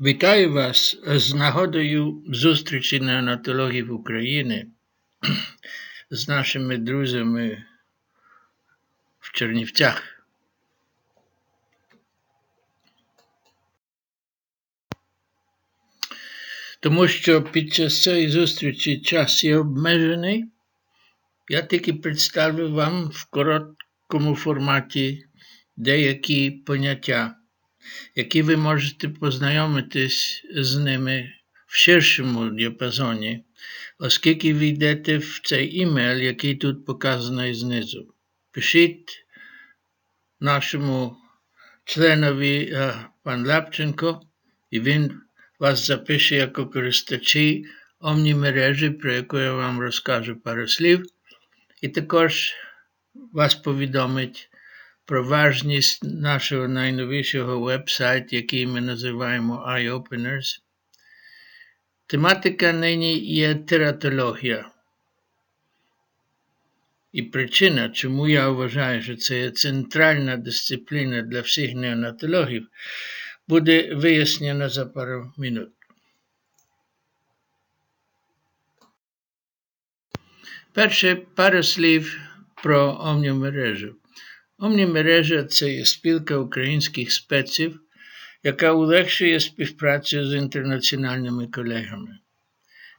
Вітаю вас з нагодою зустрічі неонатологів України з нашими друзями в Чернівцях. Тому що під час цієї зустрічі час є обмежений, я тільки представлю вам в короткому форматі деякі поняття які ви можете познайомитись з ними в ширшому діапазоні, оскільки ви йдете в цей імейл, який тут показаний знизу. Пишіть нашому членові пан Лапченко, і він вас запише як користачі омнімережі, про яку я вам розкажу пару слів, і також вас повідомить про важність нашого найновішого веб-сайту, який ми називаємо Eye-Openers. Тематика нині є тератологія. І причина, чому я вважаю, що це є центральна дисципліна для всіх неонатологів, буде вияснена за пару минут. Перше пару слів про омнімережу. Омнімережа це є спілка українських спеців, яка улегшує співпрацю з інтернаціональними колегами.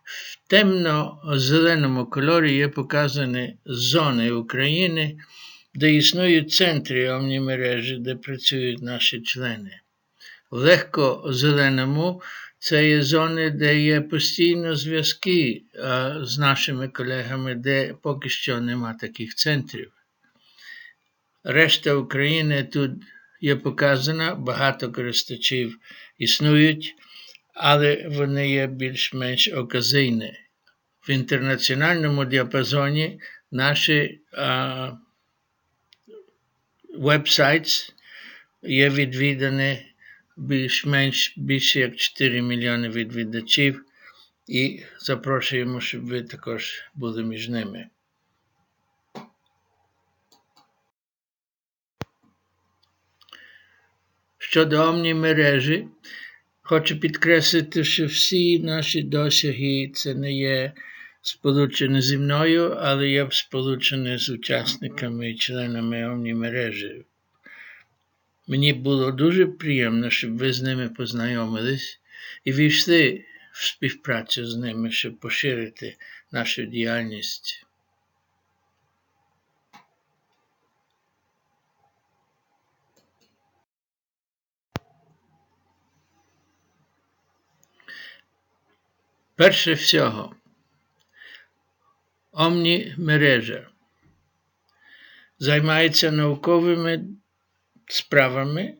В темно-зеленому кольорі є показані зони України, де існують центри омнімережі, де працюють наші члени. В легко-зеленому це є зони, де є постійно зв'язки з нашими колегами, де поки що нема таких центрів. Решта України тут є показана, багато користувачів існують, але вони є більш-менш оказійні. В інтернаціональному діапазоні наші веб-сайт є відвідані більш-менш більше як 4 мільйони відвідачів, і запрошуємо, щоб ви також були між ними. Щодо омнімережі, хочу підкреслити, що всі наші досяги це не є сполучені зі мною, але є сполучені з учасниками і членами омнімережі. Мені було дуже приємно, щоб ви з ними познайомились і війшли в співпрацю з ними, щоб поширити нашу діяльність. Перше всього, омнімережа займається науковими справами,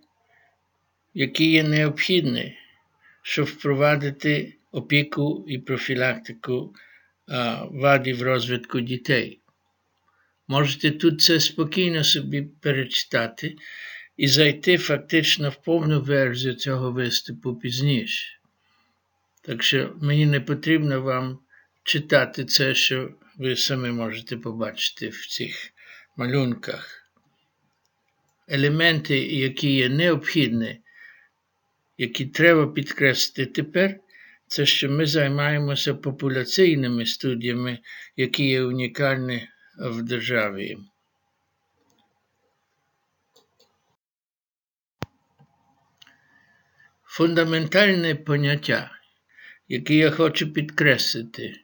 які є необхідні, щоб впровадити опіку і профілактику вадів розвитку дітей. Можете тут це спокійно собі перечитати і зайти фактично в повну версію цього виступу пізніше. Так що мені не потрібно вам читати це, що ви самі можете побачити в цих малюнках. Елементи, які є необхідні, які треба підкреслити тепер, це що ми займаємося популяційними студіями, які є унікальні в державі. Фундаментальне поняття який я хочу підкреслити,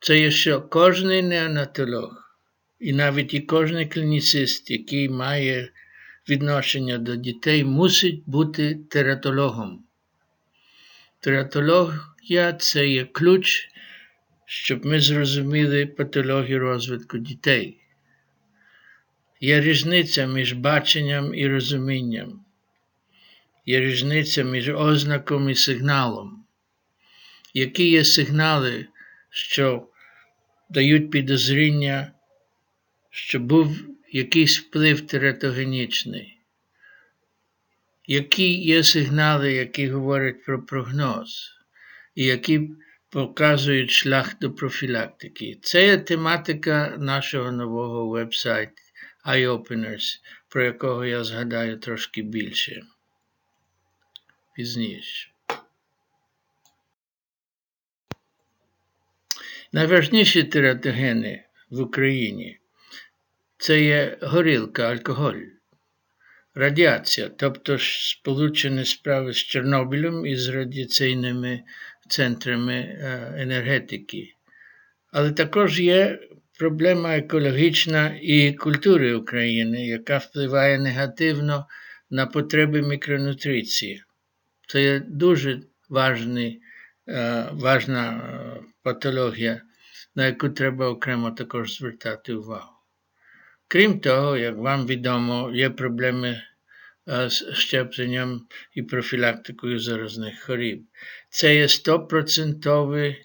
це є, що кожний неонатолог, і навіть і кожен клініцист, який має відношення до дітей, мусить бути тератологом. Тератологія це є ключ, щоб ми зрозуміли патологію розвитку дітей. Є різниця між баченням і розумінням, є різниця між ознаком і сигналом які є сигнали, що дають підозріння, що був якийсь вплив тератогенічний? Які є сигнали, які говорять про прогноз, і які показують шлях до профілактики? Це є тематика нашого нового вебсайту EyeOpeners, про якого я згадаю трошки більше пізніше. Найважніші тератогени в Україні це є горілка, алкоголь, радіація, тобто сполучені справи з Чорнобилем і з радіаційними центрами е, енергетики. Але також є проблема екологічна і культури України, яка впливає негативно на потреби мікронутриції. Це є дуже важний, е, важна патологія, на яку треба окремо також звертати увагу. Крім того, як вам відомо, є проблеми е, з щепленням і профілактикою заразних хворіб. Це є 100%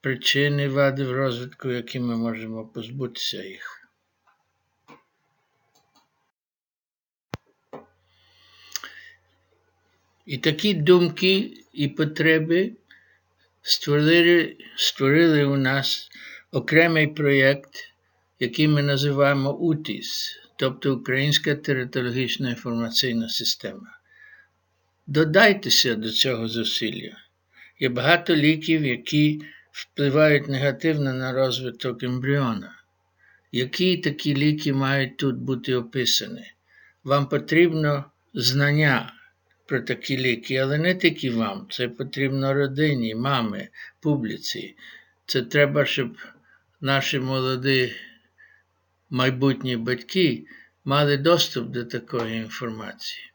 причини вади в розвитку, які ми можемо позбутися їх. І такі думки і потреби створили, створили у нас окремий проєкт який ми називаємо УТІС, тобто Українська територіологічна інформаційна система. Додайтеся до цього зусилля. Є багато ліків, які впливають негативно на розвиток ембріона. Які такі ліки мають тут бути описані? Вам потрібно знання про такі ліки, але не тільки вам, це потрібно родині, мамі, публіці. Це треба, щоб наші молоді майбутні батьки мали доступ до такої інформації.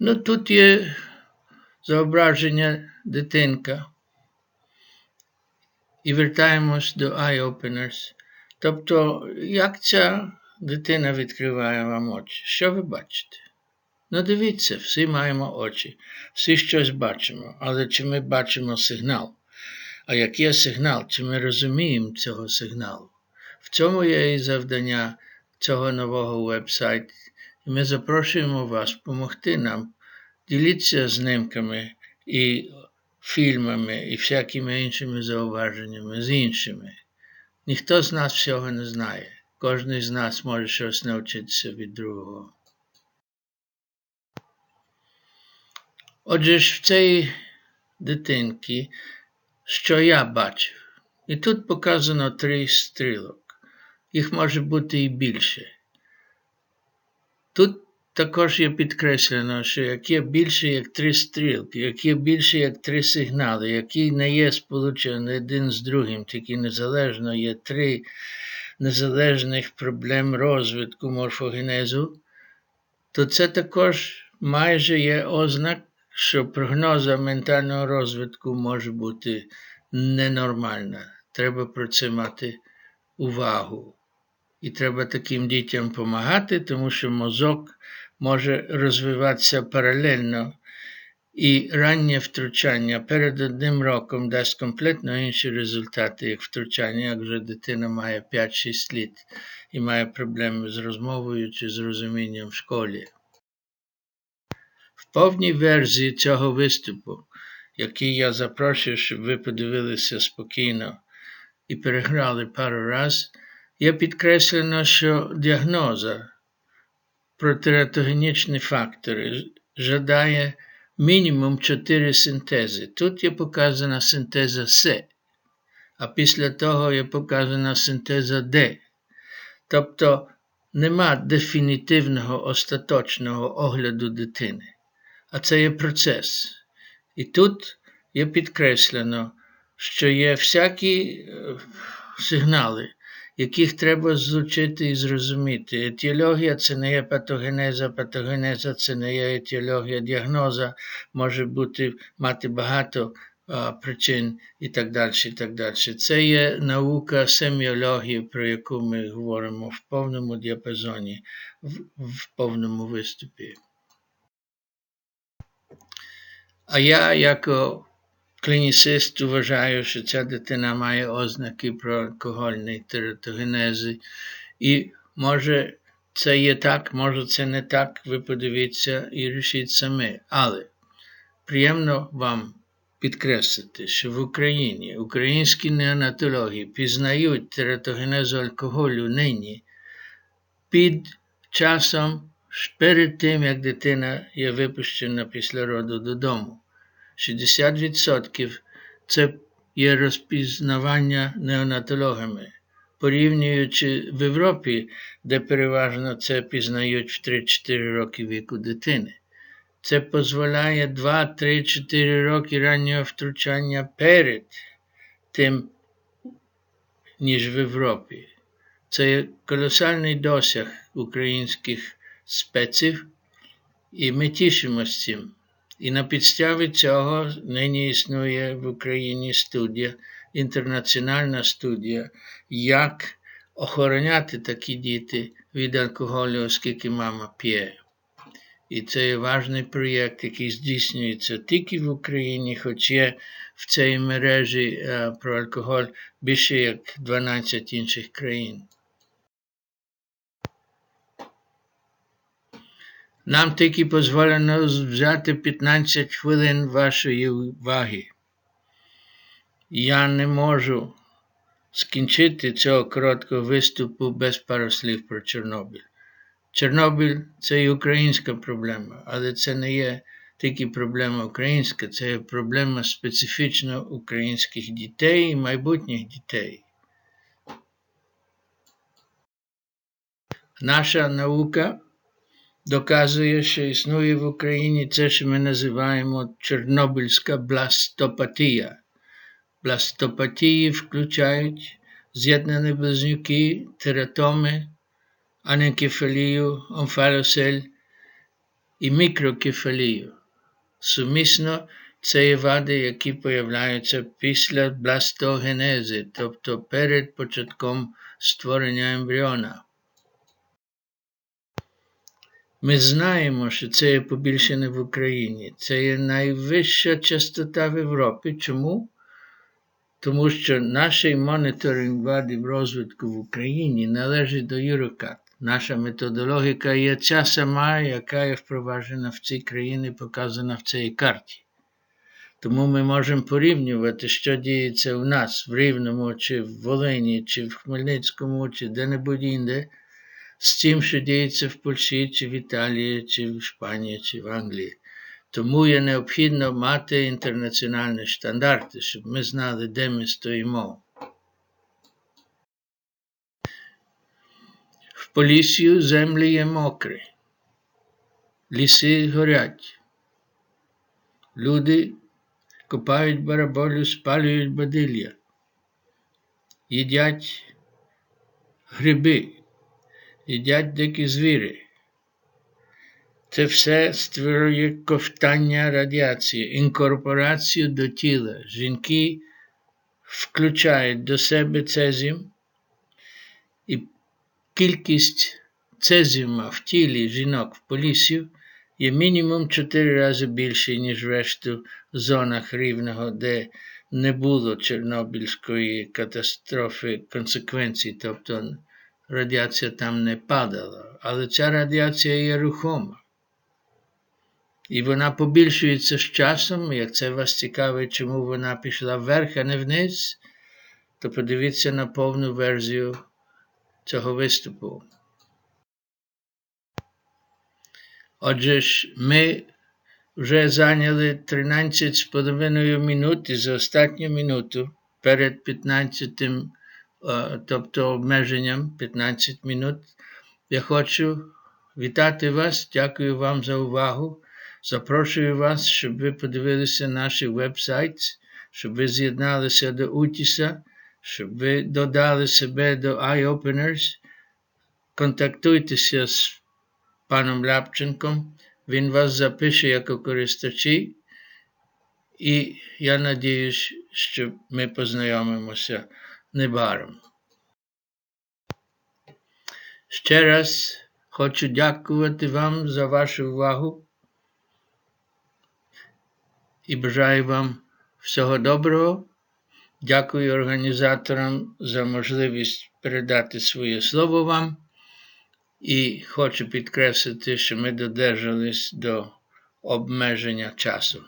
Ну, тут є зображення дитинка. І вертаємось до eye-openers. Тобто, як ця дитина відкриває вам очі? Що ви бачите? Ну, дивіться, всі маємо очі, всі щось бачимо, але чи ми бачимо сигнал? А який сигнал? Чи ми розуміємо цього сигналу? В цьому є і завдання цього нового вебсайту. І ми запрошуємо вас допомогти нам. Діліться знімками і фільмами і всякими іншими зауваженнями з іншими. Ніхто з нас всього не знає. Кожен з нас може щось навчитися від другого. Отже ж, в цій дитинки, що я бачив, і тут показано три стрілок, їх може бути і більше. Тут також є підкреслено, що як є більше як три стрілки, як є більше як три сигнали, які не є сполучені один з другим, тільки незалежно є три незалежних проблем розвитку морфогенезу, то це також майже є ознак що прогноза ментального розвитку може бути ненормальна. Треба про це мати увагу. І треба таким дітям допомагати, тому що мозок може розвиватися паралельно. І раннє втручання перед одним роком дасть компletно інші результати, як втручання, як вже дитина має 5-6 літ і має проблеми з розмовою чи з розумінням в школі В повній версії цього виступу, який я запрошую, щоб ви подивилися спокійно і переграли пару раз, є підкреслено, що діагноза про тератогенічні фактори жадає мінімум 4 синтези. Тут є показана синтеза С, а після того є показана синтеза Д. Тобто нема дефінітивного остаточного огляду дитини а це є процес. І тут є підкреслено, що є всякі е, сигнали, яких треба злучити і зрозуміти. Етіологія це не є патогенеза, патогенеза це не є етіологія, діагноза може бути, мати багато причин і так далі. і так далі. Це є наука семіології, про яку ми говоримо в повному діапазоні, в, в повному виступі. А я, як клінісист, вважаю, що ця дитина має ознаки про алкогольний тератогенези. І може це є так, може це не так, ви подивіться і рішіть самі. Але приємно вам підкреслити, що в Україні українські неонатологи пізнають тератогенезу алкоголю нині під часом перед тим, як дитина є випущена після роду додому. 60% це є розпізнавання неонатологами. Порівнюючи в Європі, де переважно це пізнають в 3-4 роки віку дитини. Це дозволяє 2-3-4 роки раннього втручання перед тим, ніж в Європі. Це є колосальний досяг українських спеців, і ми тішимося цим. І на підставі цього нині існує в Україні студія, інтернаціональна студія, як охороняти такі діти від алкоголю, оскільки мама п'є. І це є важний проєкт, який здійснюється тільки в Україні, хоч є в цій мережі е, про алкоголь більше як 12 інших країн. Нам тільки дозволено взяти 15 хвилин вашої уваги. Я не можу скінчити цього короткого виступу без пару слів про Чорнобиль. Чорнобиль це і українська проблема, але це не є тільки проблема українська, це є проблема специфічно українських дітей і майбутніх дітей. Наша наука доказує, що існує в Україні це, що ми називаємо Чорнобильська бластопатія. Бластопатії включають з'єднані близнюки, тератоми, аненкефалію, омфалосель і мікрокефалію. Сумісно це є вади, які появляються після бластогенези, тобто перед початком створення ембріона. Ми знаємо, що це є побільшене в Україні. Це є найвища частота в Європі. Чому? Тому що наш моніторинг вадів розвитку в Україні належить до Юрокат. Наша методологіка є ця сама, яка є впроваджена в цій країні, показана в цій карті. Тому ми можемо порівнювати, що діється у нас в Рівному, чи в Волині, чи в Хмельницькому, чи де-небудь інде, з тим, що діється в Польщі, чи в Італії, чи в Іспанії, чи в Англії. Тому є необхідно мати інтернаціональні стандарти, щоб ми знали, де ми стоїмо. В Поліссю землі є мокрі, ліси горять. Люди копають бараболю, спалюють бадилля, їдять гриби, їдять дикі звірі. Це все створює ковтання радіації, інкорпорацію до тіла. Жінки включають до себе цезіум, і кількість цезіума в тілі жінок в полісів є мінімум 4 рази більше, ніж в решту зонах рівного, де не було Чорнобильської катастрофи консеквенцій, тобто радіація там не падала. Але ця радіація є рухома. І вона побільшується з часом, як це вас цікавить, чому вона пішла вверх, а не вниз, то подивіться на повну версію цього виступу. Отже ж, ми вже зайняли 13 з минут і за останню минуту перед 15, тобто обмеженням 15 минут, я хочу вітати вас, дякую вам за увагу. Запрошую вас, щоб ви подивилися наш веб-сайт, щоб ви з'єдналися до Утіса, щоб ви додали себе до iOpeners. Контактуйтеся з паном Ляпченком, він вас запише як користачі, і я надіюсь, що ми познайомимося небаром. Ще раз хочу дякувати вам за вашу увагу і бажаю вам всього доброго. Дякую організаторам за можливість передати своє слово вам. І хочу підкреслити, що ми додержались до обмеження часу.